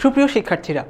সুপ্রিয় শিক্ষার্থীরা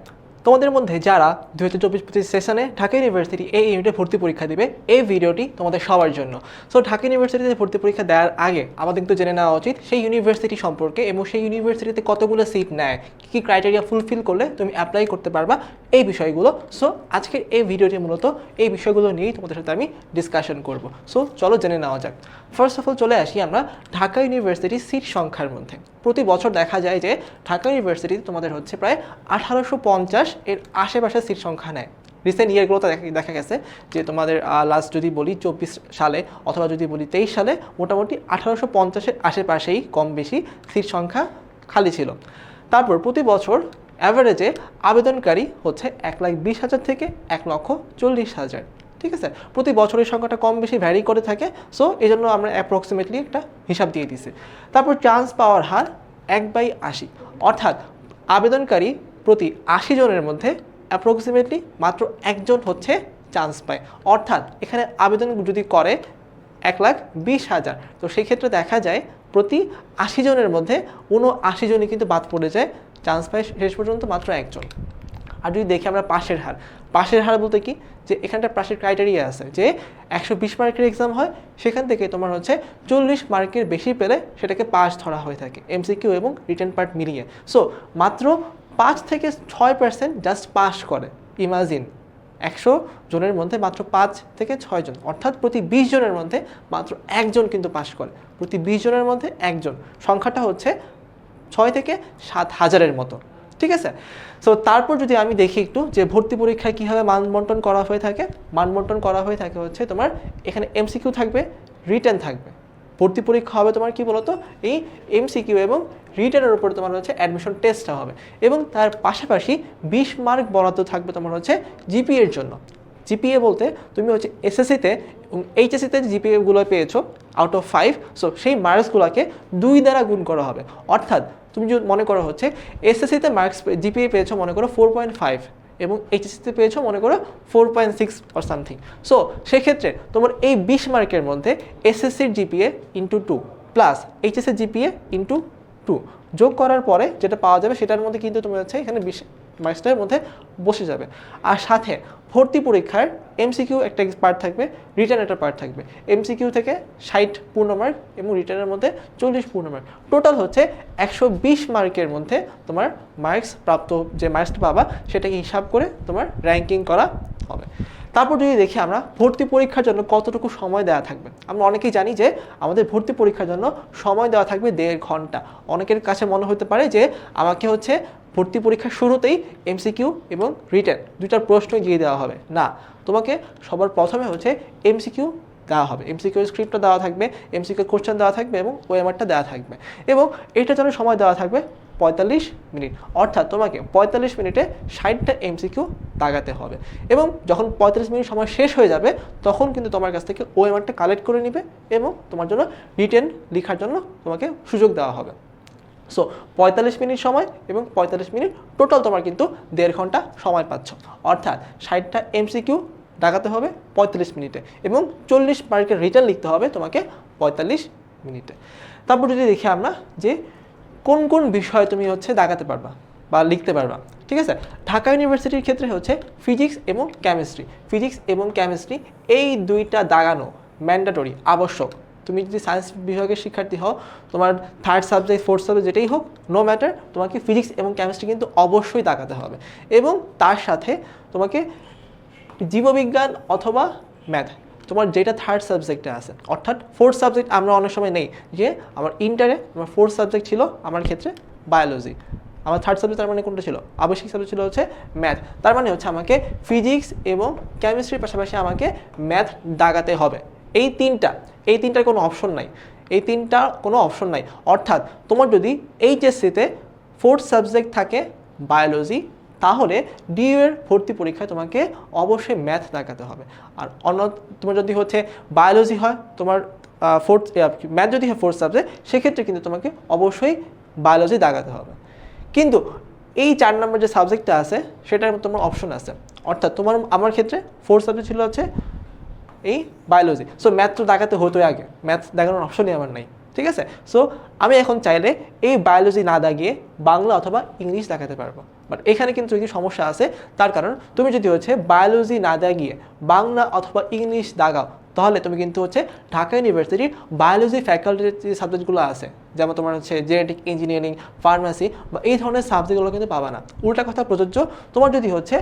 তোমাদের মধ্যে যারা দু হাজার চব্বিশ পঁচিশ সেশনে ঢাকা ইউনিভার্সিটি এই ইউনিটে ভর্তি পরীক্ষা দেবে, এই ভিডিওটি তোমাদের সবার জন্য। সো ঢাকা ইউনিভার্সিটিতে ভর্তি পরীক্ষা দেওয়ার আগে আমাদের কিন্তু জেনে নেওয়া উচিত, সেই ইউনিভার্সিটি সম্পর্কে এবং সেই ইউনিভার্সিটিতে কতগুলো সিট নেয়, কী কী ক্রাইটেরিয়া ফুলফিল করলে তুমি অ্যাপ্লাই করতে পারবা, এই বিষয়গুলো। সো আজকের এই ভিডিওটি মূলত এই বিষয়গুলো নিয়েই তোমাদের সাথে আমি ডিসকাশন করব। সো চলো জেনে নেওয়া যাক। ফার্স্ট অফ অল চলে আসি আমরা ঢাকা ইউনিভার্সিটির সিট সংখ্যার মধ্যে। প্রতি বছর দেখা যায় যে ঢাকা ইউনিভার্সিটিতে তোমাদের হচ্ছে প্রায় আঠারোশো পঞ্চাশ এর আশেপাশে সিট সংখ্যা নেয়। রিসেন্ট ইয়ারগুলোতে দেখা গেছে যে তোমাদের লাস্ট যদি বলি চব্বিশ সালে অথবা যদি বলি তেইশ সালে মোটামুটি আঠারোশো পঞ্চাশের আশেপাশেই কম বেশি সিট সংখ্যা খালি ছিল। তারপর প্রতি বছর অ্যাভারেজে আবেদনকারী হচ্ছে এক লাখ বিশ হাজার থেকে এক লক্ষ চল্লিশ হাজার। ঠিক আছে? প্রতি বছরের সংখ্যাটা কম বেশি ভ্যারি করে থাকে সো এই জন্য আমরা অ্যাপ্রক্সিমেটলি একটা হিসাব দিয়ে দিছি। তারপর চান্স পাওয়ার হার এক বাই আশি। অর্থাৎ আবেদনকারী প্রতি আশি জনের মধ্যে অ্যাপ্রক্সিমেটলি মাত্র একজন হচ্ছে চান্স পায়। অর্থাৎ এখানে আবেদন যদি করে এক লাখ বিশ হাজার, তো সেই ক্ষেত্রে দেখা যায় প্রতি আশি জনের মধ্যে উনআশি জনই কিন্তু বাদ পড়ে যায় চান্স পায় শেষ পর্যন্ত মাত্র একজন। আর যদি দেখি আমরা পাশের হার পাশের হার বলতে কি? যে এখানটা পাশের ক্রাইটেরিয়া আছে যে একশো বিশ মার্কের এক্সাম হয়, সেখান থেকে তোমার হচ্ছে চল্লিশ মার্কের বেশি পেলে সেটাকে পাস ধরা হয়ে থাকে এমসিকিউ এবং রিটার্ন পার্ট মিলিয়ে। সো মাত্র পাঁচ থেকে ছয় পার্সেন্ট জাস্ট পাস করে। ইমাজিন একশো জনের মধ্যে মাত্র পাঁচ থেকে ছয় জন, অর্থাৎ প্রতি বিশ জনের মধ্যে মাত্র একজন কিন্তু পাস করে। প্রতি বিশ জনের মধ্যে একজন, সংখ্যাটা হচ্ছে ছয় থেকে সাত হাজারের মতো, ঠিক আছে? সো তারপর যদি আমি দেখি একটু যে ভর্তি পরীক্ষায় কীভাবে মানবন্টন করা হয়ে থাকে, মানবন্টন করা হয়ে থাকে হচ্ছে তোমার এখানে এমসিকিউ থাকবে রিটার্ন থাকবে। ভর্তি পরীক্ষা হবে তোমার কি বলতো? এই এমসিকিউ এবং রিটার্নের উপরে তোমার হচ্ছে অ্যাডমিশন টেস্টটা হবে। এবং তার পাশাপাশি বিশ মার্ক বরাদ্দ থাকবে তোমার হচ্ছে জিপিএর জন্য। জিপিএ বলতে তুমি হচ্ছে এসএসসিতে এবং এইচএসসিতে জিপিএগুলো পেয়েছ আউট অফ ফাইভ সো সেই মার্কসগুলোকে দুই দ্বারা গুণ করা হবে। অর্থাৎ তুমি যদি মনে করো হচ্ছে এসএসসিতে মার্কস জিপিএ পেয়েছ মনে করো ফোর পয়েন্ট ফাইভ এবং এইচএসসিতে পেয়েছ মনে করো four point six or something so সেক্ষেত্রে তোমার এই বিশ মার্কের মধ্যে এসএসসির জিপিএ ইন্টু টু প্লাস এইচএসসির জিপিএ ইন্টু টু যোগ করার পরে যেটা পাওয়া যাবে সেটার মধ্যে কিন্তু তোমার হচ্ছে এখানে বিশ মার্কসটার মধ্যে বসে যাবে। আর সাথে ভর্তি পরীক্ষার এমসিকিউ একটা পার্ট থাকবে রিটার্ন একটা পার্ট থাকবে। এমসিকিউ থেকে ষাট পূর্ণ মার্ক এবং রিটার্নের মধ্যে চল্লিশ পূর্ণ মার্ক টোটাল হচ্ছে একশো বিশ মার্কের মধ্যে তোমার মার্কস প্রাপ্ত যে মার্কসটা পাবা, সেটাকে হিসাব করে তোমার র্যাঙ্কিং করা হবে। তারপর যদি দেখি আমরা ভর্তি পরীক্ষার জন্য কতটুকু সময় দেওয়া থাকবে, আমরা অনেকেই জানি যে আমাদের ভর্তি পরীক্ষার জন্য সময় দেওয়া থাকবে দেড় ঘণ্টা। অনেকের কাছে মনে হতে পারে যে আমাকে হচ্ছে ভর্তি পরীক্ষার শুরুতেই এমসিকিউ এবং রিটার্ন দুইটার প্রশ্ন দিয়ে দেওয়া হবে। না, তোমাকে সবার প্রথমে হচ্ছে এমসিকিউ দেওয়া হবে। এমসিকিউ স্ক্রিপ্টটা দেওয়া থাকবে এমসিকিউ কোশ্চেন দেওয়া থাকবে এবং ওএমআরটা দেওয়া থাকবে এবং এটার জন্য সময় দেওয়া থাকবে পঁয়তাল্লিশ মিনিট। অর্থাৎ তোমাকে পঁয়তাল্লিশ মিনিটে ষাটটা এমসিকিউ দাগাতে হবে। এবং যখন পঁয়তাল্লিশ মিনিট সময় শেষ হয়ে যাবে, তখন কিন্তু তোমার কাছ থেকে ওএমআরটা কালেক্ট করে নিবে এবং তোমার জন্য রিটেন লেখার জন্য তোমাকে সুযোগ দেওয়া হবে। সো পঁয়তাল্লিশ মিনিট সময় এবং পঁয়তাল্লিশ মিনিট টোটাল তোমার কিন্তু দেড় ঘণ্টা সময় পাচ্ছ। অর্থাৎ ষাটটা এমসিকিউ ডাকাতে হবে পঁয়তাল্লিশ মিনিটে এবং চল্লিশ মার্কের রিটার্ন লিখতে হবে তোমাকে পঁয়তাল্লিশ মিনিটে। তারপর যদি দেখি আমরা যে কোন কোন বিষয় তুমি হচ্ছে দাগাতে পারবা বা লিখতে পারবা, ঠিক আছে? ঢাকা ইউনিভার্সিটির ক্ষেত্রে হচ্ছে ফিজিক্স এবং কেমিস্ট্রি। ফিজিক্স এবং কেমিস্ট্রি এই দুইটা দাগানো ম্যান্ডাটরি আবশ্যক। তুমি যদি সায়েন্স বিভাগের শিক্ষার্থী হও, তোমার থার্ড সাবজেক্ট ফোর্থ সাবজেক্ট যেটাই হোক নো ম্যাটার তোমাকে ফিজিক্স এবং কেমিস্ট্রি কিন্তু অবশ্যই তাকাতে হবে। এবং তার সাথে তোমাকে জীববিজ্ঞান অথবা ম্যাথ তোমার যেটা থার্ড সাবজেক্টে আছে, অর্থাৎ ফোর্থ সাবজেক্ট আমরা অনেক সময় নেই, যে আমার ইন্টারে আমার ফোর্থ সাবজেক্ট ছিল আমার ক্ষেত্রে বায়োলজি আমার থার্ড সাবজেক্ট তার মানে কোনটা ছিল? আবশ্যিক সাবজেক্ট ছিল হচ্ছে ম্যাথ তার মানে হচ্ছে আমাকে ফিজিক্স এবং কেমিস্ট্রির পাশাপাশি আমাকে ম্যাথ দাগাতে হবে, এই তিনটা, এই তিনটার কোনো অপশন নাই, এই তিনটা কোনো অপশন নাই, অর্থাৎ তোমার যদি এইচএসসিতে ফোর্থ সাবজেক্ট থাকে বায়োলজি তাহলে ডিইউ এর ভর্তি পরীক্ষায় তোমাকে অবশ্যই ম্যাথ দেখাতে হবে। আর অন্য তোমার যদি হচ্ছে বায়োলজি হয়, তোমার ফোর্থ ম্যাথ যদি হয় ফোর্থ সাবজেক্ট সেক্ষেত্রে কিন্তু তোমাকে অবশ্যই বায়োলজি দাগাতে হবে। কিন্তু এই চার নম্বর যে সাবজেক্টটা আছে, সেটার তোমার অপশন আছে। অর্থাৎ তোমার, আমার ক্ষেত্রে ফোর্থ সাবজেক্ট ছিল হচ্ছে এই বায়োলজি সো ম্যাথ তো দেখাতে হতোই আগে। ম্যাথ দেখানোর অপশনই আমার নাই। ঠিক আছে? সো আমি এখন চাইলে এই বায়োলজি না দাগিয়ে বাংলা অথবা ইংলিশ দেখাতে পারব। বাট এখানে কিন্তু একটি সমস্যা আছে। তার কারণ তুমি যদি হচ্ছে বায়োলজি না দাগিয়ে বাংলা অথবা ইংলিশ দাগাও, তাহলে তুমি কিন্তু হচ্ছে ঢাকা ইউনিভার্সিটির বায়োলজি ফ্যাকাল্টির যে সাবজেক্টগুলো আছে, যেমন তোমার হচ্ছে জেনেটিক ইঞ্জিনিয়ারিং ফার্মাসি বা এই ধরনের সাবজেক্টগুলো কিন্তু পাবা না। উল্টা কথা প্রযোজ্য, তোমার যদি হচ্ছে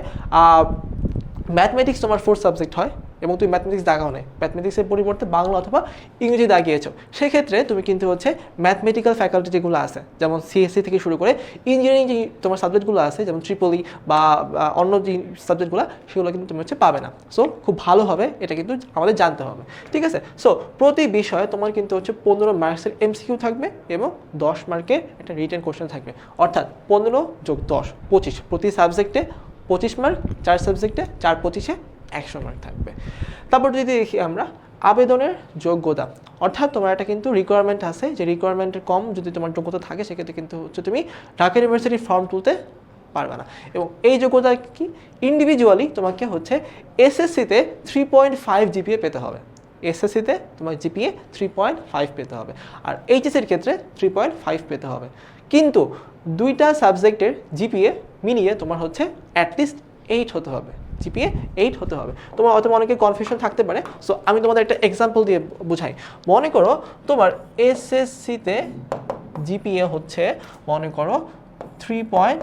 ম্যাথমেটিক্স তোমার ফোর্থ সাবজেক্ট হয় এবং তুমি ম্যাথমেটিক্স দাগাও নেই। ম্যাথমেটিক্সের পরিবর্তে বাংলা অথবা ইংরেজি দাগিয়েছো। সেক্ষেত্রে তুমি কিন্তু হচ্ছে ম্যাথমেটিক্যাল ফ্যাকাল্টি যেগুলো আছে, যেমন সিএসসি থেকে শুরু করে ইঞ্জিনিয়ারিং যে তোমার সাবজেক্টগুলো আছে, যেমন ট্রিপলি বা অন্য যে সাবজেক্টগুলো সেগুলো কিন্তু তুমি হচ্ছে পাবে না। সো খুব ভালোভাবে এটা কিন্তু আমাদের জানতে হবে। ঠিক আছে? সো প্রতি বিষয়ে তোমার কিন্তু হচ্ছে পনেরো মার্কসের এমসিকিউ থাকবে এবং দশ মার্কের একটা রিটেন কোশ্চেন থাকবে। অর্থাৎ পনেরো যোগ দশ, পঁচিশ। প্রতি সাবজেক্টে পঁচিশ মার্ক চার সাবজেক্টে চার পঁচিশে একশো মার্ক থাকবে। তারপর যদি দেখি আমরা, আবেদনের যোগ্যতা। অর্থাৎ তোমার একটা কিন্তু রিকোয়ারমেন্ট আছে, যে রিকোয়ারমেন্টের কম যদি তোমার যোগ্যতা থাকে, সেক্ষেত্রে কিন্তু হচ্ছে তুমি ঢাকা ইউনিভার্সিটির ফর্ম তুলতে পারবে না। এবং এই যোগ্যতা কি? ইন্ডিভিজুয়ালি তোমাকে হচ্ছে এসএসসিতে থ্রি পয়েন্ট ফাইভ জিপিএ পেতে হবে। এসএসসিতে তোমার জিপিএ থ্রি পয়েন্ট ফাইভ পেতে হবে। আর এইচএসের ক্ষেত্রে থ্রি পয়েন্ট ফাইভ পেতে হবে। কিন্তু দুইটা সাবজেক্টের জিপিএ মিলিয়ে তোমার হচ্ছে অ্যাটলিস্ট এইট হতে হবে। জিপিএ এইট হতে হবে। তোমার অত অনেকে কনফিউশন থাকতে পারে। সো আমি তোমাদের একটা এক্সাম্পল দিয়ে বুঝাই। মনে করো তোমার এসএসসিতে জিপিএ হচ্ছে, মনে করো থ্রি পয়েন্ট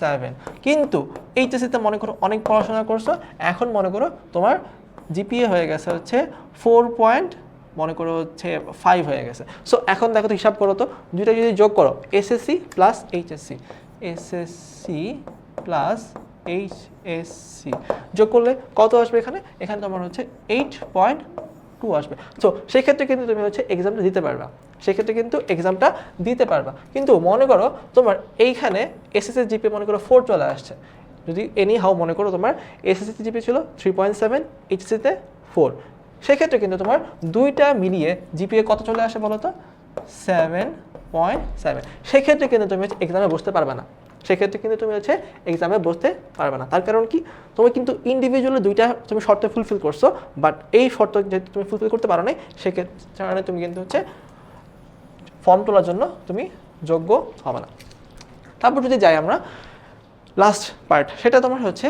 সেভেন কিন্তু এইচএসসিতে মনে করো অনেক পড়াশোনা করছ। এখন মনে করো তোমার জিপিএ হয়ে গেছে হচ্ছে ফোর পয়েন্ট মনে করো হচ্ছে ফাইভ হয়ে গেছে। সো এখন দেখো তো হিসাব করো তো। দুইটা যদি যোগ করো SSC plus HSC SSC plus HSC যোগ করলে কত আসবে এখানে? এখানে তোমার হচ্ছে এইট পয়েন্ট টু আসবে। সো সেক্ষেত্রে কিন্তু তুমি হচ্ছে এক্সামটা দিতে পারবা। সেক্ষেত্রে কিন্তু এক্সামটা দিতে পারবা। কিন্তু মনে করো তোমার এইখানে এসএসসি জিপি মনে করো ফোর চলে আসছে। যদি এনি হাও মনে করো তোমার এসএসসি জিপি ছিল থ্রি পয়েন্ট সেভেন এইচএসসিতে ফোর সেক্ষেত্রে কিন্তু তোমার দুইটা মিলিয়ে জিপিএ কত চলে আসে বলো তো? সেভেন পয়েন্ট সেভেন সেক্ষেত্রে কিন্তু তুমি এক্সামে বসতে পারবে না। সেক্ষেত্রে কিন্তু তুমি হচ্ছে এক্সামে বসতে পারবে না। তার কারণ কি? তুমি কিন্তু ইন্ডিভিজুয়ালি দুইটা তুমি শর্ত ফুলফিল করছ বাট এই শর্ত যেহেতু তুমি ফুলফিল করতে পারো নাই, সেক্ষেত্রে তুমি কিন্তু হচ্ছে ফর্ম তোলার জন্য তুমি যোগ্য হবে না। তারপর যদি যাই আমরা লাস্ট পার্ট সেটা তোমার হচ্ছে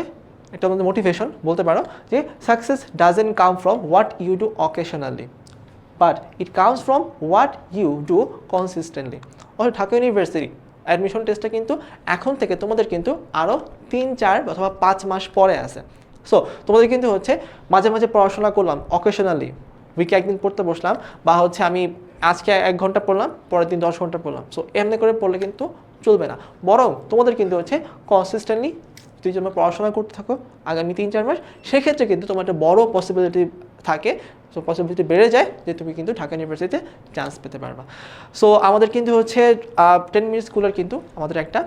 একটা আমাদের মোটিভেশন বলতে পারো যে success doesn't come from what you do occasionally but it comes from what you do consistently অর্থাৎ ঢাকা ইউনিভার্সিটি অ্যাডমিশন টেস্টটা কিন্তু এখন থেকে তোমাদের কিন্তু আরও তিন, চার অথবা পাঁচ মাস পরে আছে। সো তোমাদের কিন্তু হচ্ছে মাঝে মাঝে পড়াশোনা করলাম অকেশনালি উইকে একদিন পড়তে বসলাম, বা হচ্ছে আমি আজকে এক ঘণ্টা পড়লাম, পরের দিন দশ ঘণ্টা পড়লাম। সো এমনি করে পড়লে কিন্তু চলবে না। বরং তোমাদের কিন্তু হচ্ছে কনসিস্টেন্টলি তুই যখন পড়াশোনা করতে থাকো, আগামী তিন, চার মাস, সেক্ষেত্রে কিন্তু তোমার একটা বড় পসিবিলিটি থাকে সো পসিবিলিটি বেড়ে যায় যে তুমি কিন্তু ঢাকা ইউনিভার্সিটিতে চান্স পেতে পারবা। সো আমাদের কিন্তু হচ্ছে টেন মিনিট স্কুলের কিন্তু আমাদের একটা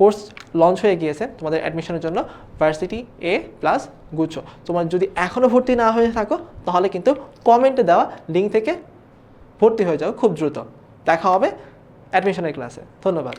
কোর্স লঞ্চ হয়ে গিয়েছে তোমাদের অ্যাডমিশনের জন্য ভার্সিটি এ প্লাস গুচ্ছ। তোমার যদি এখনও ভর্তি না হয়ে থাকো, তাহলে কিন্তু কমেন্টে দেওয়া লিঙ্ক থেকে ভর্তি হয়ে যাও খুব দ্রুত। দেখা হবে অ্যাডমিশনের ক্লাসে ধন্যবাদ।